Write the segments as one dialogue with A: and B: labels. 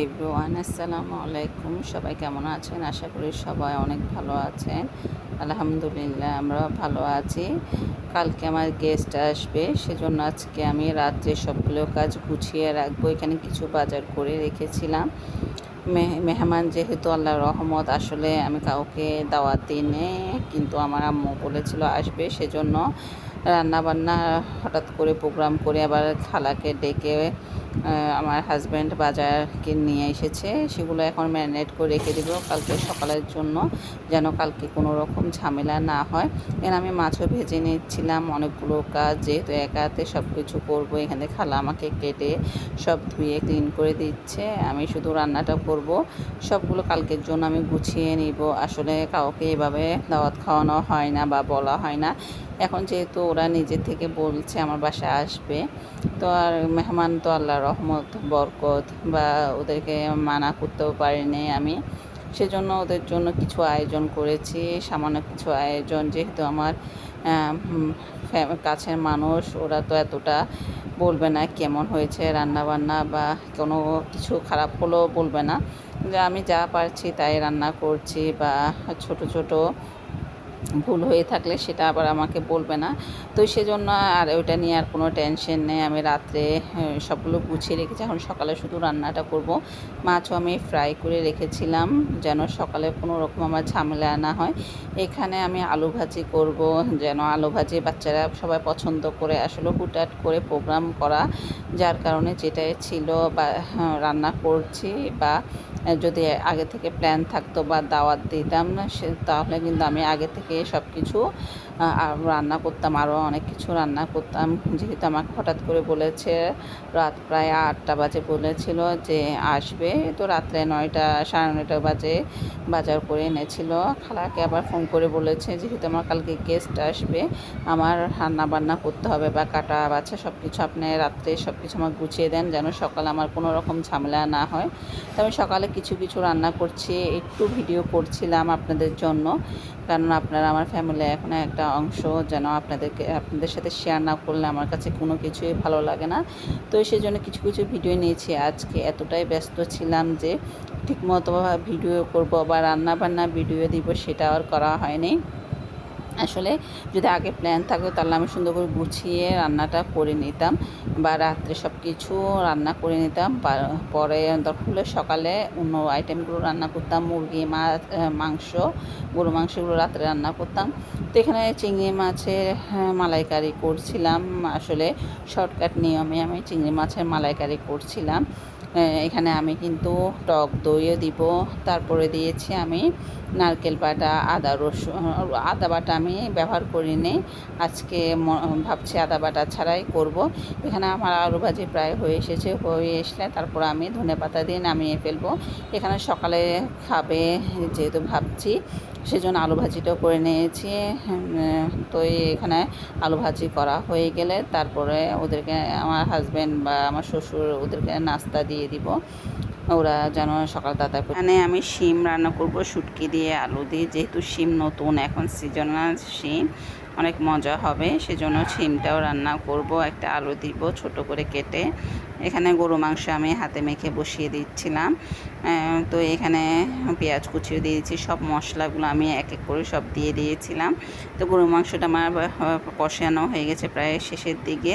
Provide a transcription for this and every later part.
A: Everyone আসসালামু আলাইকুম। সবাই কেমন আছেন? আশা করি সবাই অনেক ভালো আছেন। আলহামদুলিল্লাহ আমরা ভালো আছি। কালকে আমার গেস্ট আসবে, সেজন্য আজকে আমি রাত্রে সবগুলো কাজ গুছিয়ে রাখব। এখানে কিছু বাজার করে রেখেছিলাম। মেহমান যেহেতু আল্লাহ রহমত, আসলে আমি কাউকে দাওয়াত দিনে কিন্তু আমার আম্মু বলেছিল আসবে, সেজন্য রান্না বান্না হঠাৎ করে প্রোগ্রাম করে আবার খালাকে ডেকে আমার হাজব্যান্ড বাজারকে নিয়ে এসেছে। সেগুলো এখন ম্যারিনেট করে রেখে দেবো কালকে সকালের জন্য, যেন কালকে কোনো রকম ঝামেলা না হয়। এখানে আমি মাছও ভেজে নিচ্ছিলাম, অনেকগুলো কাজ, যেহেতু একা হাতে সব কিছু করব, এখানে খালা আমাকে কেটে সব ধুয়ে ক্লিন করে দিচ্ছে। আমি শুধু রান্নাটা করব, সবগুলো কালকের জন্য আমি গুছিয়ে নিব। আসলে কাউকে এভাবে দাওয়াত খাওয়ানো হয় না বা বলা হয় না। এখন যেহেতু ওরা নিজে থেকে বলছে, আমার বাসায় আসবে। তো আর মেহমান তো আল্লাহ রহমত, বরকত বা ওদেরকে মানা করতেও পারিনি আমি। সেজন্য ওদের জন্য কিছু আয়োজন করেছি, সামান্য কিছু আয়োজন। যেহেতু আমার কাছের মানুষ, ওরা তো এতটা বলবে না কেমন হয়েছে রান্না বান্না বা কোনো কিছু খারাপ হলেও বলবে না। যে আমি যা পারছি তাই রান্না করছি বা ছোট ছোট ভুল হয়ে থাকলে সেটা আবার আমাকে বলবে না। তো সেজন্য আর ওইটা নিয়ে আর কোনো টেনশন নেই। আমি রাত্রে সবগুলো গুছিয়ে রেখেছি। এখন সকালে শুধু রান্নাটা করব। মাছও আমি ফ্রাই করে রেখেছিলাম যেন সকালে কোনো রকম আমার ঝামেলা না হয়। এখানে আমি আলু ভাজি করব যেন আলু ভাজি বাচ্চারা সবাই পছন্দ করে আসলে হুটহাট করে প্রোগ্রাম করা। যার কারণে যেটাই ছিল বা হ্যাঁ, রান্না করছি বা যদি আগে থেকে প্ল্যান থাকতো বা দাওয়াত দিতাম না, সে তাহলে কিন্তু আমি আগে থেকে সব কিছু রান্না করতাম আরও অনেক কিছু রান্না করতাম। যেহেতু আমাকে হঠাৎ করে বলেছে, রাত প্রায় আটটা বাজে বলেছিল যে আসবে। তো রাত্রে নয়টা, সাড়ে নয়টা বাজে বাজার করে এনেছিল। খালাকে আবার ফোন করে বলেছে, যেহেতু আমার কালকে গেস্ট আসবে, আমার রান্না বান্না করতে হবে বা কাটা বাছা সব কিছু আপনি রাত্রে সব কিছু আমার গুছিয়ে দেন, যেন সকালে আমার কোনো রকম ঝামেলা না হয়। তো আমি সকালে কিছু কিছু রান্না করছি, একটু ভিডিও করছিলাম আপনাদের জন্য। কারণ আপনারা আমার ফ্যামিলি এখন একটা অংশ, যেন আপনাদেরকে, আপনাদের সাথে শেয়ার না করলে আমার কাছে কোনো কিছুই ভালো লাগে না। তো সেই জন্য কিছু কিছু ভিডিও নিয়েছি। আজকে এতটাই ব্যস্ত ছিলাম যে, ঠিকমতো ভিডিও করব বা রান্না বান্না ভিডিও দিব সেটা আর করা হয়নি। আসলে যদি আগে প্ল্যান থাকতো তাহলে আমি সুন্দর করে গুছিয়ে রান্নাটা করে নিতাম বা রাত্রে সব কিছু রান্না করে নিতাম। পরে হলে সকালে অন্য আইটেমগুলো রান্না করতাম মুরগি মাছ মাংস গরু মাংসগুলো রাত্রে রান্না করতাম। তো এখানে চিংড়ি মাছের হ্যাঁ, মালাইকারি করছিলাম। আসলে শর্টকাট নিয়মে আমি চিংড়ি মাছের মালাইকারি করছিলাম। এখানে আমি কিন্তু টক দইও দিব। তারপরে দিয়েছি আমি নারকেল বাটা, আদা রসুন, আদা বাটা আমি ব্যবহার করিনি। আজকে ভাবছি আদা বাটা ছাড়াই করব। এখানে আমার আলু ভাজি প্রায় হয়ে এসেছে, হয়ে আসলে তারপর আমি ধনে পাতা দিয়ে নামিয়ে ফেলব। এখানে সকালে খাবে যেহেতু ভাবছি। সেজন্য আলু ভাজিটাও করে নিয়েছি। তো এখানে আলু ভাজি করা হয়ে গেলে তারপরে ওদেরকে আমার হাজব্যান্ড বা আমার শ্বশুর ওদেরকে নাস্তা দিয়ে দিব। ওরা যেন সকাল তাড়াতাড়ি মানে আমি শিম রান্না করব, শুটকি দিয়ে আলু দিয়ে। যেহেতু শিম নতুন, এখন সিজনাল শিম। অনেক মজা হবে। সেজন্য শিমটাও রান্না করব, একটা আলু দিব ছোট করে কেটে। এখানে গরু মাংস আমি হাতে মেখে বসিয়ে দিচ্ছিলাম। তো এখানে পেঁয়াজ কুচিও দিয়েছি সব মশলাগুলো আমি এক এক করে সব দিয়ে দিয়েছিলাম। তো গরু মাংসটা আমার কষানো হয়ে গেছে প্রায় শেষের দিকে।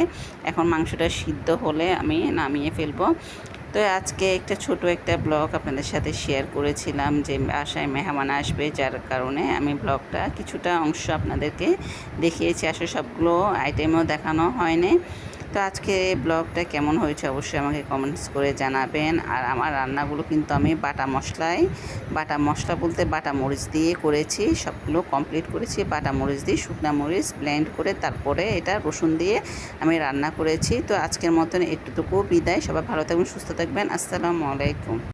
A: এখন মাংসটা সিদ্ধ হলে আমি নামিয়ে ফেলব। তো আজকে একটা ছোট একটা ব্লগ আপনাদের সাথে শেয়ার করেছিলাম যে আশায় মেহমান আসবে, যার কারণে আমি ব্লগটা কিছুটা অংশ আপনাদেরকে দেখিয়েছি। আসলে সবগুলো আইটেমও দেখানো হয়নি। তো আজকে ব্লগটা কেমন হয়েছে অবশ্যই আমাকে কমেন্টস করে জানাবেন। আর আমার রান্নাগুলো কিন্তু আমি বাটা মশলায়, বাটা মশলা বলতে বাটা মরিচ দিয়ে করেছি, সবগুলো কমপ্লিট করেছি, বাটা মরিচ দিয়ে শুকনা মরিচ ব্লেন্ড করে তারপরে এটা রসুন দিয়ে আমি রান্না করেছি। তো আজকের মতন একটুটুকু বিদায়। সবাই ভালো থাকবেন, সুস্থ থাকবেন। আসসালামু আলাইকুম।